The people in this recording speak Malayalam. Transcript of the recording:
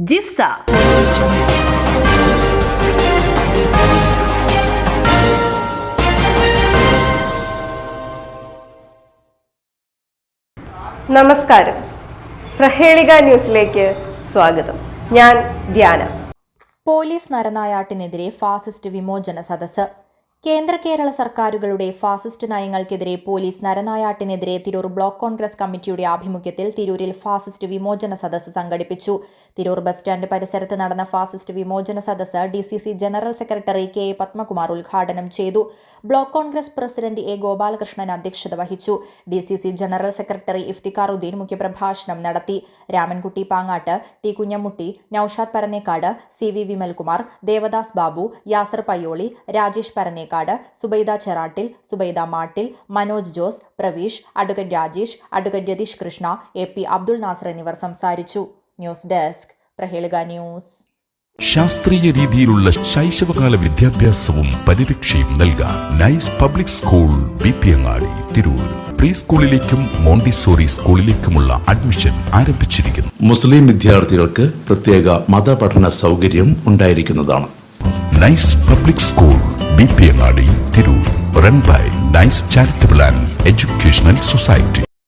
JIFSA. നമസ്കാരം. പ്രഹേളിക ന്യൂസിലേക്ക് സ്വാഗതം. ഞാൻ ധ്യാന. പോലീസ് നരനായാട്ടിനെതിരെ ഫാസിസ്റ്റ് വിമോചന സദസ്സ്. കേന്ദ്ര കേരള സർക്കാരുകളുടെ ഫാസിസ്റ്റ് നയങ്ങൾക്കെതിരെ പോലീസ് നരനായാട്ടിനെതിരെ തിരൂർ ബ്ലോക്ക് കോൺഗ്രസ് കമ്മിറ്റിയുടെ ആഭിമുഖ്യത്തിൽ തിരൂരിൽ ഫാസിസ്റ്റ് വിമോചന സദസ്സ് സംഘടിപ്പിച്ചു. തിരൂർ ബസ് സ്റ്റാൻഡ് പരിസരത്ത് നടന്ന ഫാസിസ്റ്റ് വിമോചന സദസ്സ് D general secretary K A Padmakumar ഉദ്ഘാടനം ചെയ്തു. Block Congress president A Gopalakrishnan അധ്യക്ഷത വഹിച്ചു. ഡി ജനറൽ സെക്രട്ടറി ഇഫ്തിഖാറുദ്ദീൻ മുഖ്യപ്രഭാഷണം നടത്തി. Ramankutty Pangatt T Kunhammutty Naushad Parannekkad C V Vimalkumar Devadas Babu Yasar Payyoli Rajesh Parannekkad Subaida Cherattil Subaida Mattil Manoj Jose Praveesh advocate Rajesh advocate Ratheesh Krishna A P Abdul Nasar എന്നിവർ സംസാരിച്ചു. News desk Prahelika news. ശാസ്ത്രീയ രീതിയിലുള്ള ശൈശവകാല വിദ്യാഭ്യാസവും പരിരക്ഷയും നൽകാൻ nice public school B P Angadi Tirur. Pre സ്കൂളിലേക്കും Montessori സ്കൂളിലേക്കുമുള്ള അഡ്മിഷൻ ആരംഭിച്ചിരിക്കുന്നു. മുസ്ലിം വിദ്യാർത്ഥികൾക്ക് പ്രത്യേക മതപഠന സൗകര്യം ഉണ്ടായിരിക്കുന്നതാണ്. Nice public school B P Angadi Tirur run by nice charitable and educational society